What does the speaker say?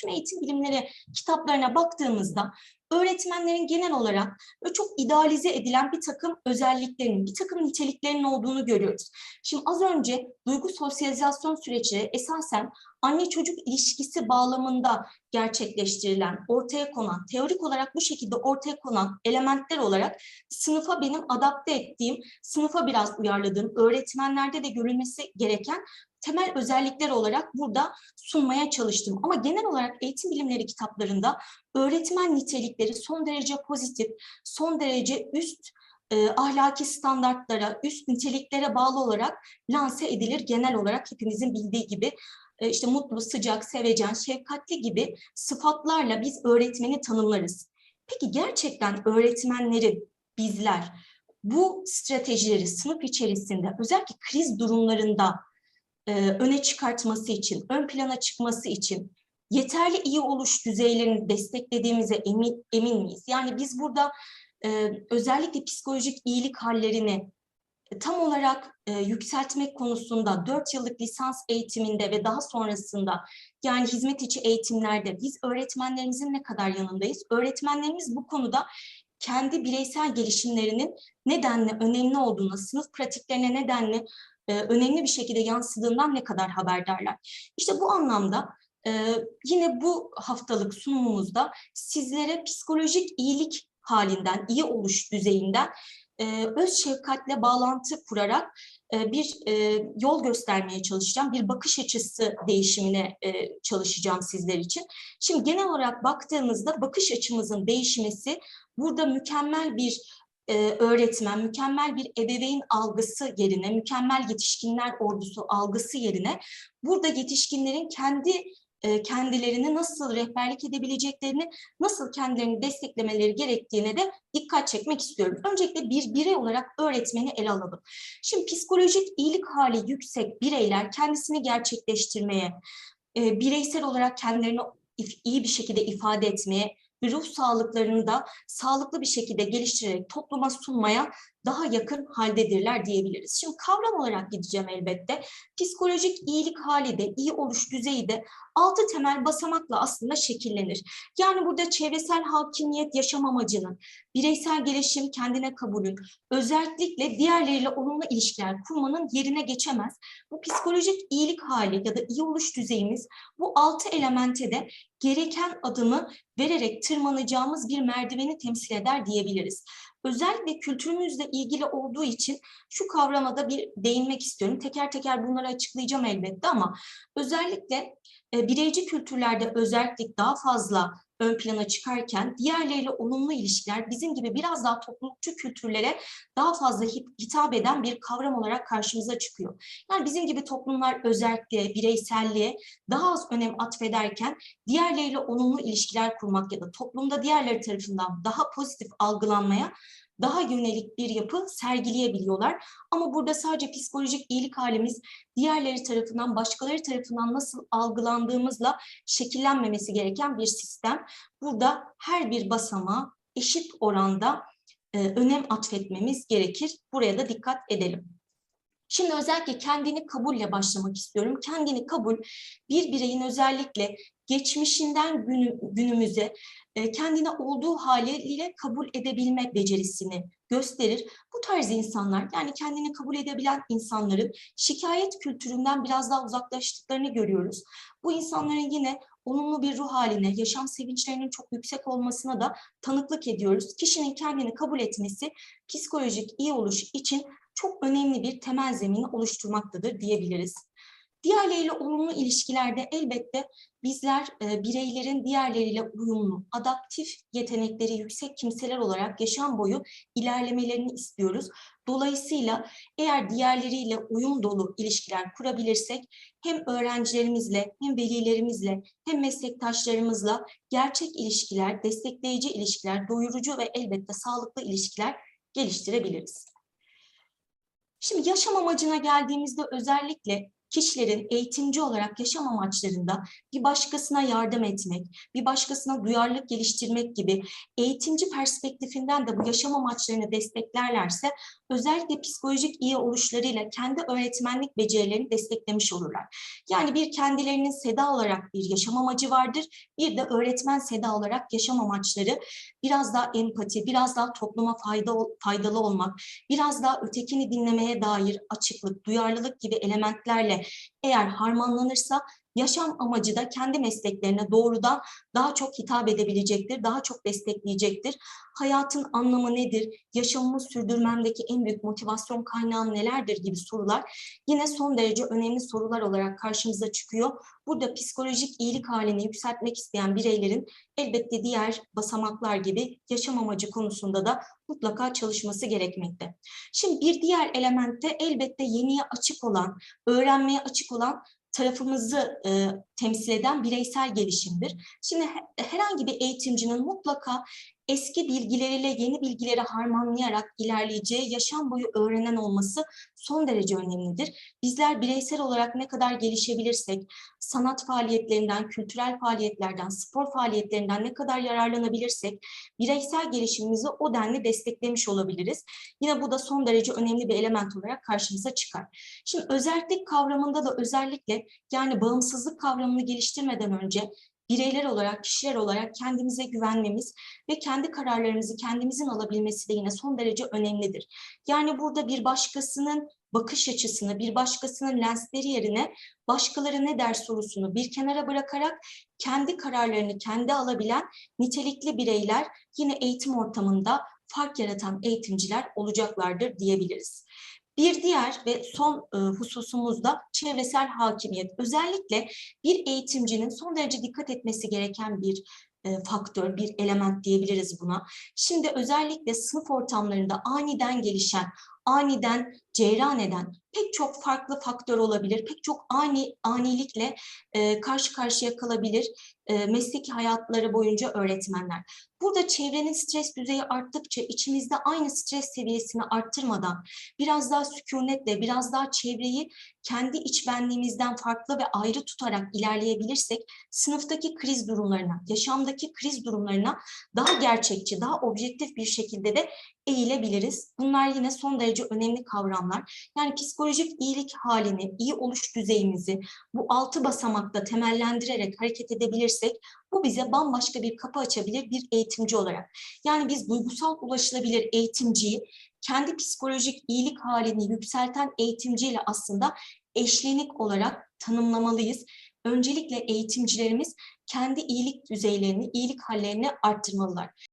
tüm eğitim bilimleri kitaplarına baktığımızda öğretmenlerin genel olarak çok idealize edilen bir takım özelliklerinin, bir takım niteliklerinin olduğunu görüyoruz. Şimdi az önce duygu sosyalizasyon süreçleri esasen anne çocuk ilişkisi bağlamında gerçekleştirilen, ortaya konan, teorik olarak bu şekilde ortaya konan elementler olarak sınıfa benim adapte ettiğim, sınıfa biraz uyarladığım, öğretmenlerde de görülmesi gereken temel özellikler olarak burada sunmaya çalıştım. Ama genel olarak eğitim bilimleri kitaplarında öğretmen nitelikleri son derece pozitif, son derece üst e, ahlaki standartlara, üst niteliklere bağlı olarak lanse edilir. Genel olarak hepimizin bildiği gibi e, işte mutlu, sıcak, sevecen, şefkatli gibi sıfatlarla biz öğretmeni tanımlarız. Peki gerçekten öğretmenleri bizler bu stratejileri sınıf içerisinde özellikle kriz durumlarında e, öne çıkartması için, ön plana çıkması için yeterli iyi oluş düzeylerini desteklediğimize emin, emin miyiz? Yani biz burada e, özellikle psikolojik iyilik hallerini tam olarak e, yükseltmek konusunda 4 yıllık lisans eğitiminde ve daha sonrasında yani hizmet içi eğitimlerde biz öğretmenlerimizin ne kadar yanındayız? Öğretmenlerimiz bu konuda kendi bireysel gelişimlerinin nedenle önemli olduğunu, sınıf pratiklerine nedenle e, önemli bir şekilde yansıdığından ne kadar haberdarlar. İşte bu anlamda e, yine bu haftalık sunumumuzda sizlere psikolojik iyilik halinden, iyi oluş düzeyinden e, öz şefkatle bağlantı kurarak e, bir e, yol göstermeye çalışacağım. Bir bakış açısı değişimine e, çalışacağım sizler için. Şimdi genel olarak baktığımızda bakış açımızın değişmesi burada mükemmel bir öğretmen, mükemmel bir ebeveyn algısı yerine, mükemmel yetişkinler ordusu algısı yerine burada yetişkinlerin kendi kendilerini nasıl rehberlik edebileceklerini, nasıl kendilerini desteklemeleri gerektiğine de dikkat çekmek istiyorum. Öncelikle bir birey olarak öğretmeni ele alalım. Şimdi psikolojik iyilik hali yüksek bireyler kendisini gerçekleştirmeye, e, bireysel olarak kendilerini iyi bir şekilde ifade etmeye, ruh sağlıklarını da sağlıklı bir şekilde geliştirerek topluma sunmaya daha yakın haldedirler diyebiliriz. Şimdi kavram olarak gideceğim elbette. Psikolojik iyilik hali de, iyi oluş düzeyi de altı temel basamakla aslında şekillenir. Yani burada çevresel hakimiyet yaşam amacının, bireysel gelişim, kendine kabulün, özellikle diğerleriyle olumlu ilişkiler kurmanın yerine geçemez. Bu psikolojik iyilik hali ya da iyi oluş düzeyimiz bu altı elemente de gereken adımı vererek tırmanacağımız bir merdiveni temsil eder diyebiliriz özellikle kültürümüzle ilgili olduğu için şu kavrama da bir değinmek istiyorum. Teker teker bunları açıklayacağım elbette ama özellikle e, bireyci kültürlerde özellik daha fazla ön plana çıkarken diğerleriyle olumlu ilişkiler bizim gibi biraz daha toplulukçu kültürlere daha fazla hitap eden bir kavram olarak karşımıza çıkıyor. Yani bizim gibi toplumlar özellikle bireyselliğe daha az önem atfederken diğerleriyle olumlu ilişkiler kurmak ya da toplumda diğerleri tarafından daha pozitif algılanmaya daha yönelik bir yapı sergileyebiliyorlar. Ama burada sadece psikolojik iyilik halimiz diğerleri tarafından, başkaları tarafından nasıl algılandığımızla şekillenmemesi gereken bir sistem. Burada her bir basamağa eşit oranda e, önem atfetmemiz gerekir. Buraya da dikkat edelim. Şimdi özellikle kendini kabulle başlamak istiyorum. Kendini kabul bir bireyin özellikle geçmişinden günü, günümüze e, kendine olduğu haliyle kabul edebilme becerisini gösterir. Bu tarz insanlar yani kendini kabul edebilen insanların şikayet kültüründen biraz daha uzaklaştıklarını görüyoruz. Bu insanların yine olumlu bir ruh haline, yaşam sevinçlerinin çok yüksek olmasına da tanıklık ediyoruz. Kişinin kendini kabul etmesi psikolojik iyi oluş için çok önemli bir temel zemini oluşturmaktadır diyebiliriz. Diğerleriyle olumlu ilişkilerde elbette bizler e, bireylerin diğerleriyle uyumlu, adaptif yetenekleri yüksek kimseler olarak yaşam boyu ilerlemelerini istiyoruz. Dolayısıyla eğer diğerleriyle uyum dolu ilişkiler kurabilirsek hem öğrencilerimizle hem velilerimizle hem meslektaşlarımızla gerçek ilişkiler, destekleyici ilişkiler, doyurucu ve elbette sağlıklı ilişkiler geliştirebiliriz. Şimdi yaşam amacına geldiğimizde özellikle kişilerin eğitimci olarak yaşam amaçlarında bir başkasına yardım etmek, bir başkasına duyarlılık geliştirmek gibi eğitimci perspektifinden de bu yaşam amaçlarını desteklerlerse özellikle psikolojik iyi oluşlarıyla kendi öğretmenlik becerilerini desteklemiş olurlar. Yani bir kendilerinin seda olarak bir yaşam amacı vardır, bir de öğretmen seda olarak yaşam amaçları biraz daha empati, biraz daha topluma fayda, faydalı olmak, biraz daha ötekini dinlemeye dair açıklık, duyarlılık gibi elementlerle eğer harmanlanırsa yaşam amacı da kendi mesleklerine doğrudan daha çok hitap edebilecektir, daha çok destekleyecektir. Hayatın anlamı nedir? Yaşamımı sürdürmemdeki en büyük motivasyon kaynağım nelerdir gibi sorular yine son derece önemli sorular olarak karşımıza çıkıyor. Burada psikolojik iyilik halini yükseltmek isteyen bireylerin elbette diğer basamaklar gibi yaşam amacı konusunda da mutlaka çalışması gerekmekte. Şimdi bir diğer elementte elbette yeniye açık olan, öğrenmeye açık olan tarafımızı e, temsil eden bireysel gelişimdir. Şimdi he, herhangi bir eğitimcinin mutlaka eski bilgileriyle yeni bilgileri harmanlayarak ilerleyeceği yaşam boyu öğrenen olması son derece önemlidir. Bizler bireysel olarak ne kadar gelişebilirsek, sanat faaliyetlerinden, kültürel faaliyetlerden, spor faaliyetlerinden ne kadar yararlanabilirsek, bireysel gelişimimizi o denli desteklemiş olabiliriz. Yine bu da son derece önemli bir element olarak karşımıza çıkar. Şimdi özellik kavramında da özellikle yani bağımsızlık kavramını geliştirmeden önce bireyler olarak, kişiler olarak kendimize güvenmemiz ve kendi kararlarımızı kendimizin alabilmesi de yine son derece önemlidir. Yani burada bir başkasının bakış açısını, bir başkasının lensleri yerine başkaları ne der sorusunu bir kenara bırakarak kendi kararlarını kendi alabilen nitelikli bireyler yine eğitim ortamında fark yaratan eğitimciler olacaklardır diyebiliriz. Bir diğer ve son e, hususumuz da çevresel hakimiyet. Özellikle bir eğitimcinin son derece dikkat etmesi gereken bir e, faktör, bir element diyebiliriz buna. Şimdi özellikle sınıf ortamlarında aniden gelişen, aniden ceyran eden pek çok farklı faktör olabilir. Pek çok ani anilikle e, karşı karşıya kalabilir e, mesleki hayatları boyunca öğretmenler. Burada çevrenin stres düzeyi arttıkça içimizde aynı stres seviyesini arttırmadan biraz daha sükunetle, biraz daha çevreyi kendi iç benliğimizden farklı ve ayrı tutarak ilerleyebilirsek sınıftaki kriz durumlarına, yaşamdaki kriz durumlarına daha gerçekçi, daha objektif bir şekilde de eğilebiliriz. Bunlar yine son derece önemli kavramlar. Yani psikolojik iyilik halini, iyi oluş düzeyimizi bu altı basamakta temellendirerek hareket edebilirsek bu bize bambaşka bir kapı açabilir bir eğitimci olarak. Yani biz duygusal ulaşılabilir eğitimciyi kendi psikolojik iyilik halini yükselten eğitimciyle aslında eşlenik olarak tanımlamalıyız. Öncelikle eğitimcilerimiz kendi iyilik düzeylerini, iyilik hallerini arttırmalılar.